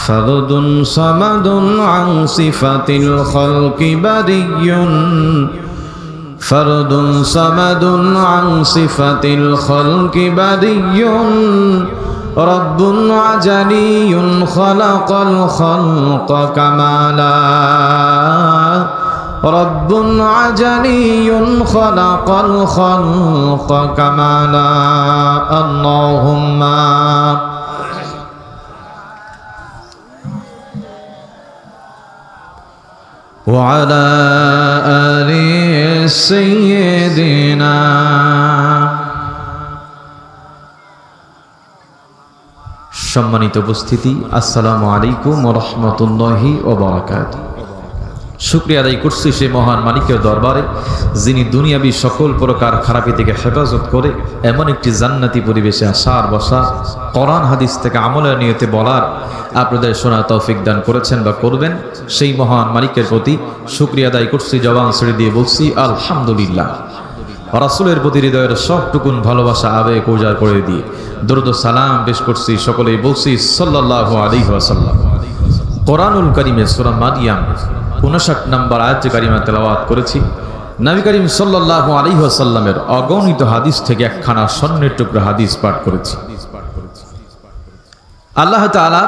فرد صمد عن صفة الخلق بري فرد صمد عن صفة الخلق بري رب عجلي خلق الخلق كمالا رب عجلي خلق الخلق كمالا اللهم وعلى آل سيدنا সম্মানিত উপস্থিতি আসসালামু আলাইকুম রহমতুল্লাহি ওবরাকাত শুক্রিয়া আদায় করছি সে মহান মালিকের দরবারে, যিনি দুনিয়াবি সকল প্রকার খারাপি থেকে হেফাজত করে এমন একটি জান্নাতি পরিবেশে আসার বসা কোরআন হাদিস থেকে আমলের নিয়তে বলার আপনাদের শোনা তৌফিক দান করেছেন বা করবেন, সেই মহান মালিকের প্রতি শুক্রিয়া আদায় করছি, জবান ছেড়ে দিয়ে বলছি, আলহামদুলিল্লাহ। রাসুলের প্রতি হৃদয়ের সবটুকুন ভালোবাসা, আবেগ উজাড় করে দিয়ে দ্রুত সালাম পেশ করছি, সকলেই বলছি সাল্লাহ আলী ওয়াসাল্লাম। কোরআনুল করিমে সুরা মারিয়াম উনষাট নম্বর আয়াত কারিমা তেলাওয়াত করেছি, নবী করিম সাল্লাহ আলী ওয়াসাল্লামের অগণিত হাদিস থেকে একখানা স্বর্ণের টুকরা হাদিস পাঠ করেছি। আল্লাহ তাআলা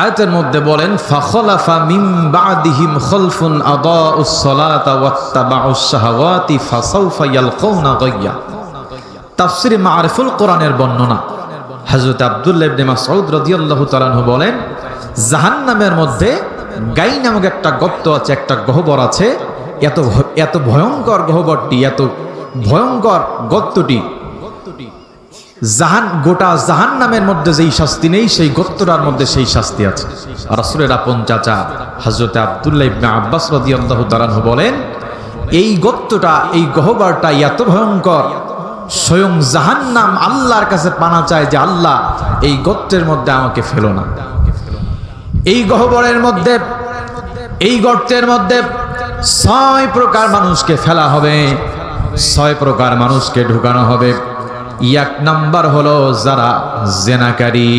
আয়াতের মধ্যে বলেন, ফাখলাফা মিন বাদিহিম খলফুন আদাউস সালাতা ওয়াত্তাবাউস শাহাওয়াতি ফাসাউফা ইয়ালকাউনা গায়্যা তাফসিরে মারিফুল কোরআনের বর্ণনা। হযরত আব্দুল্লাহ ইবনে মাসউদ রাদিয়াল্লাহু তাআলা বলেন, জাহান্নামের মধ্যে গাই নামক একটা গর্ত আছে, একটা গহ্বর আছে। এত এত ভয়ঙ্কর গহ্বরটি, এত ভয়ঙ্কর গর্তটি। জাহান, গোটা জাহান নামের মধ্যে যেই শাস্তি নেই, সেই গত্তরার মধ্যে সেই শাস্তি আছে। রাসুলের আপন চাচা হজরত আবদুল্লাহ ইবনে আব্বাস রাদিয়াল্লাহু তাআলা বলেন, এই গত্তটা এই গহ্বরটা এত ভয়ঙ্কর। স্বয়ং জাহান্নাম আল্লাহর কাছে পানা চায় যে, আল্লাহ, এই গর্তের মধ্যে আমাকে ফেলো না। এই গহ্বরের মধ্যে, এই গর্তের মধ্যে ছয় প্রকার মানুষকে ফেলা হবে। ছয় প্রকার মানুষকে ঢুকানো হবে। এক নাম্বার হলো যারা জেনাকারী।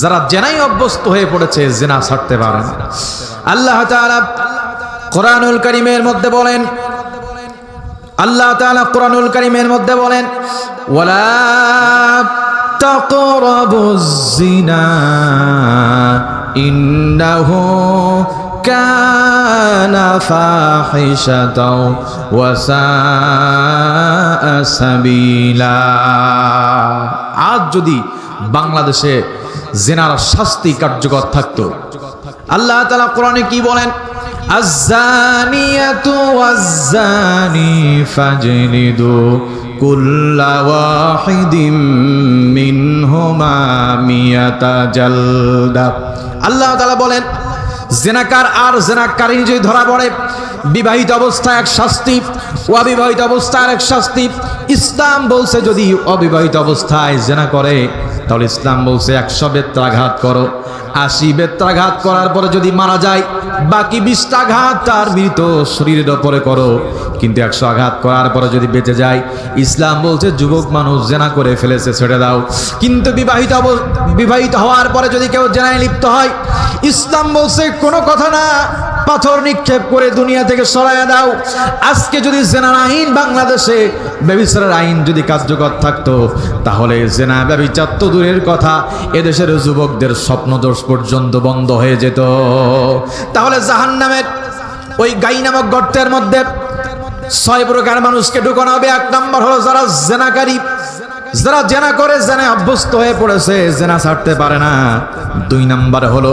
যারা জেনাই অভ্যস্ত হয়ে পড়েছে, জেনা ছাড়তে পারে না। আল্লাহ কোরআনুল করিমের মধ্যে বলেন, আল্লাহ কোরআনুল করিমের মধ্যে বলেন, ওয়ালা তাকরাবুজ জিনা ইন্নাহু كان فاحشة وساء سبيلا আজ যদি বাংলাদেশে জেনার শাস্তি কার্যকর থাকতো আল্লাহ তাআলা কোরআনে কি বলেন الزانية والزاني فاجلدوا كل واحد منهما مئة جلدة আল্লাহ তাআলা বলেন জেনাকার আর জেনাকারী যদি ধরা পড়ে বিবাহিত অবস্থায় এক শাস্তি অবিবাহিত অবস্থায় এক শাস্তি ইসলাম বলছে যদি অবিবাহিত অবস্থায় জেনা করে তাহলে ইসলাম বলছে, একশো বেত্রাঘাত করো। আশি বেত্রাঘাত করার পরে যদি মারা যায়, বাকি বিশটা আঘাত তার মৃত শরীরের ওপরে করো। কিন্তু একশো আঘাত করার পরে যদি বেঁচে যায়, ইসলাম বলছে, যুবক মানুষ জেনা করে ফেলেছে, ছেড়ে দাও। কিন্তু বিবাহিত বিবাহিত হওয়ার পরে যদি কেউ জেনায় লিপ্ত হয়, ইসলাম বলছে, কোনো কথা না পাথর নিক্ষেপ করে দুনিয়া থেকে সরাইয়া দাও। আজকে যদি জেনার আইন বাংলাদেশে ব্যবিচারের আইন যদি কার্যকর থাকতো, তাহলে জেনা ব্যবিচার তো দূরের কথা, এদেশের যুবকদের স্বপ্নদোষ পর্যন্ত বন্ধ হয়ে যেত। তাহলে জাহান নামের ওই গাই নামক গর্তের মধ্যে ছয় প্রকার মানুষকে ঢুকানো হবে। এক নম্বর হলো যারা জেনাকারী, যারা জেনা করে জেনে অভ্যস্ত হয়ে পড়েছে, জেনা ছাড়তে পারে না। দুই নাম্বার হলো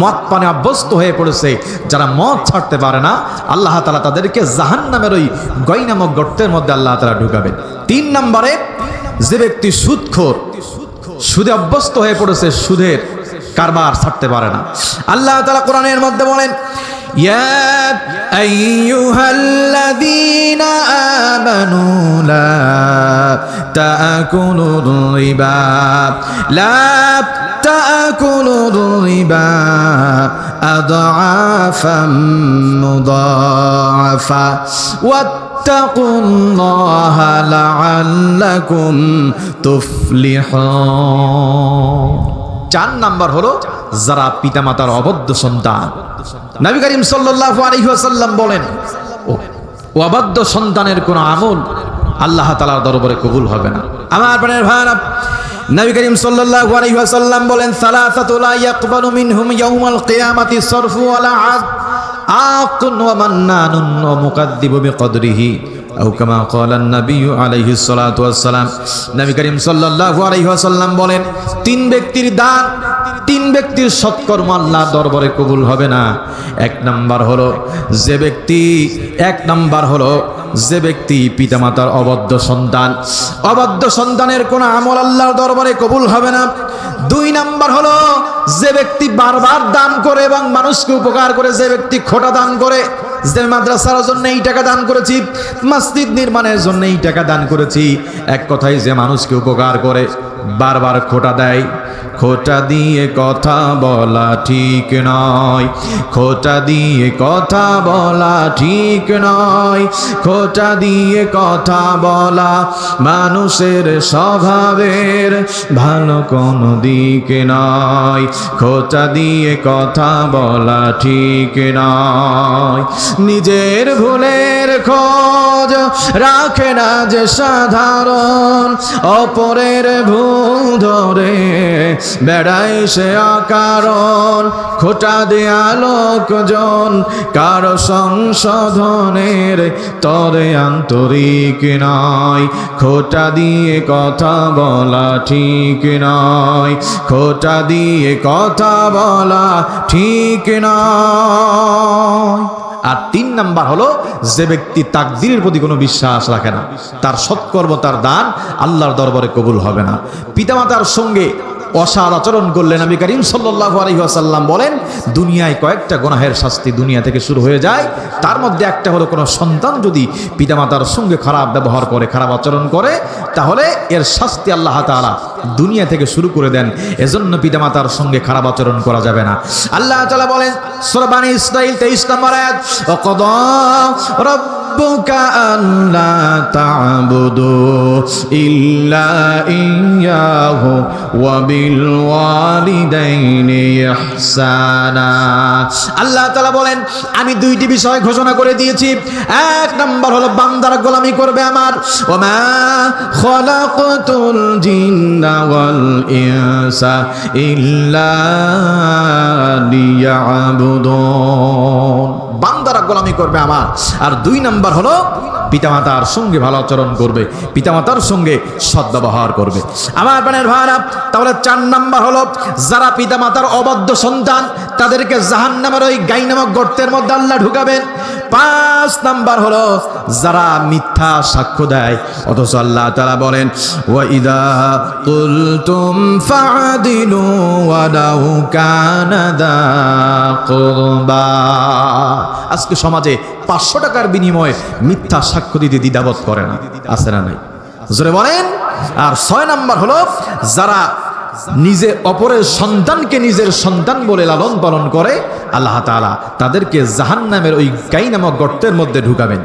মদ পানে অভ্যস্ত হয়ে পড়েছে। যারা মদ ছাড়তে পারে না, আল্লাহ তালা তাদেরকে জাহান নামের ওই গই নামক গর্তের মধ্যে আল্লাহ তালা ঢুকাবেন। তিন নম্বরে, যে ব্যক্তি সুদখোর, সুদে অভ্যস্ত হয়ে পড়েছে, সুদের কারবার ছাড়তে পারে না। আল্লাহ তালা কোরআনের মধ্যে বলেন, ইয়া آمنوا لا تأكلوا الربا لا تأكلوا الربا أضعافا مضاعفا واتقوا الله لعلكم تفلحون চার নাম্বার হলো যারা পিতামাতার অবদ্ধ সন্তান নবী করিম সাল্লাল্লাহু আলাইহি ওয়াসাল্লাম বলেন ও অবাধ্য সন্তানের কোনো আমল আল্লাহ তাআলার দরবারে কবুল হবে না। আমার প্রাণের ভাইরা নবী করিম সাল্লাল্লাহু আলাইহি ওয়াসাল্লাম বলেন, সালাসাতু লা ইয়াকবালু মিনহুম ইয়াউমাল কিয়ামাতি সরফু ওয়ালা আদ, আকুন ওয়া মান্নানুন ওয়া মুকাদ্দিবু বিকদরিহি। আও কামা ক্বালা নবী আলাইহিস সালাতু ওয়াস সালাম নবী করিম সাল্লাল্লাহু আলাইহি ওয়াসাল্লাম বলেন, তিন ব্যক্তির দান তিন ব্যক্তির সৎকর্ম আল্লাহ দরবারে কবুল হবে না। এক নাম্বার হলো, যে ব্যক্তি, এক নাম্বার হলো, যে ব্যক্তি পিতামাতার অবদ্ধ সন্তান। অবদ্ধ সন্তানের কোন আমল আল্লাহর দরবারে কবুল হবে না। দুই নাম্বার হলো, যে ব্যক্তি বারবার দান করে এবং মানুষকে উপকার করে, যে ব্যক্তি খোটা দান করে, যে মাদ্রাসার জন্য এই টাকা দান করেছি, মসজিদ নির্মাণের জন্য এই টাকা দান করেছি, এক কথায় যে মানুষকে উপকার করে, বারবার খোটা দেয়। খোটা দিয়ে কথা বলা ঠিক নয়। খোটা দিয়ে কথা বলা ঠিক নয়। খোটা দিয়ে কথা বলা মানুষের স্বভাবের ভালো কোনো দিক নয়। খোটা দিয়ে কথা বলা ঠিক নয়। নিজের ভুলের খোঁজ রাখে না যে সাধারণ, অপরের ভুল ধরে বেড়াই সে অকারণ, খোটা দেয়া লোকজন, কার সংশোধনের তরে আন্তরিক নয়। খোটা দিয়ে কথা বলা ঠিক নয়। খোটা দিয়ে কথা বলা ঠিক নয়। আর তিন নাম্বার হলো, যে ব্যক্তি তাকদিরের প্রতি কোনো বিশ্বাস রাখে না, তার সৎকর্ম, তার দান আল্লাহর দরবারে কবুল হবে না। পিতামাতার সঙ্গে অসার আচরণ করলেন আমি করিম সাল্লাহ আলহিহাসাল্লাম বলেন, দুনিয়ায় কয়েকটা গনাহের শাস্তি দুনিয়া থেকে শুরু হয়ে যায়। তার মধ্যে একটা হলো কোনো সন্তান যদি পিতামাতার সঙ্গে খারাপ ব্যবহার করে, খারাপ আচরণ করে, তাহলে এর শাস্তি আল্লাহ তালা দুনিয়া থেকে শুরু করে দেন। এজন্য পিতামাতার সঙ্গে খারাপ আচরণ করা যাবে না। আল্লাহ তালা বলেন সরবানী ইসরাইল তেইশ নম্বর এক ربك ألا تعبدوا إلا إياه وبالوالدين إحسانا আল্লাহ তাআলা বলেন আমি দুইটি বিষয় ঘোষণা করে দিয়েছি এক নম্বর হলো বান্দার গোলামি করবে আমার ওমা খলাকতুল জিন্না ওয়াল ইনসা ইল্লা লিয়াবুদুন বান্দারা গোলামি করবে আমার আর দুই নাম্বার হলো, পিতামাতার সঙ্গে ভালো আচরণ করবে, পিতামাতার সঙ্গে সদ্ব্যবহার করবে। আমার বোনের ভাইরা, তাহলে চার নাম্বার হলো, যারা পিতামাতার অবাধ্য সন্তান, তাদেরকে জাহান্নামের ওই গাই নামক গর্তের মধ্যে আল্লাহ ঢুকাবেন। পাঁচ নাম্বার হলো, যারা মিথ্যা সাক্ষ্য দেয়, অথচ আল্লাহ তারা বলেন ওয়াইদা কুলতুম ফাদিলু ওয়ালাউ কানা দা কুরবা। আজকে সমাজে পাঁচশো টাকার বিনিময়ে মিথ্যা সাক্ষ্য দিতে দ্বিধাবোধ করে না। আছে না নাই? জোরে বলেন? আর ছয় নাম্বার হলো, যারা নিজে অপরের সন্তানকে নিজের সন্তান বলে লালন পালন করে, আল্লাহ তাআলা তাদেরকে জাহান নামের ওই গাই নামক গর্তের মধ্যে ঢুকাবেন।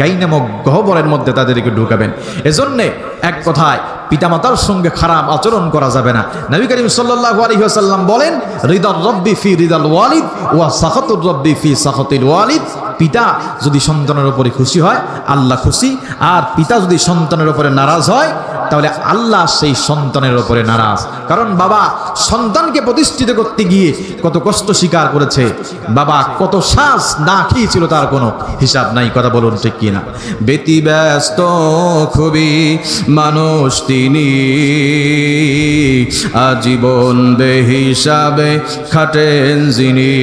গাই নামক গহবরের মধ্যে তাদেরকে ঢুকাবেন। এজন্যে এক কথায় পিতামাতার সঙ্গে খারাপ আচরণ করা যাবে না। নবী করিম সাল্লাল্লাহু আলাইহি ওয়াসাল্লাম বলেন রিদাল রব্বি ফি রিদাল ওয়ালিদ ওয়া সাখাতুর রব্বি ফি সাখাতিল ওয়ালিদ। পিতা যদি সন্তানের উপরে খুশি হয়, আল্লাহ খুশি। আর পিতা যদি সন্তানের উপরে নারাজ হয়, তাহলে আল্লাহ সেই সন্তানের উপরে নারাজ। কারণ বাবা সন্তানকে প্রতিষ্ঠিত করতে গিয়ে কত কষ্ট স্বীকার করেছে। বাবা কত শ্বাস না খেয়েছিল তার কোনো হিসাব নাই, কথা বলুন ঠিক কিনা। ব্যতি ব্যস্ত খুবই মানুষ তিনি। আজীবন বেহিসাবে খাটেন যিনি।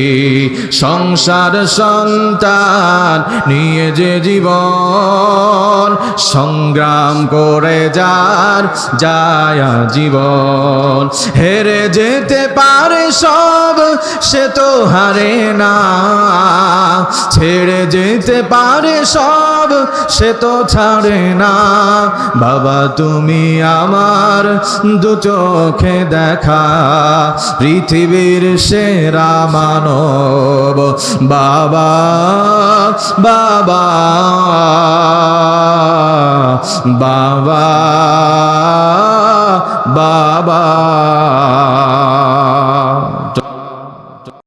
সংসার সন্তান নিয়ে যে জীবন সংগ্রাম করে যার যায় জীবন। হেরে যেতে পারে সব, সে তো হারে না। ছেড়ে যেতে পারে সব, সে তো ছাড়ে না। বাবা, তুমি আমার দু চোখে দেখা, পৃথিবীর সেরা মানব। বাবা বাবা বাবা বাবা।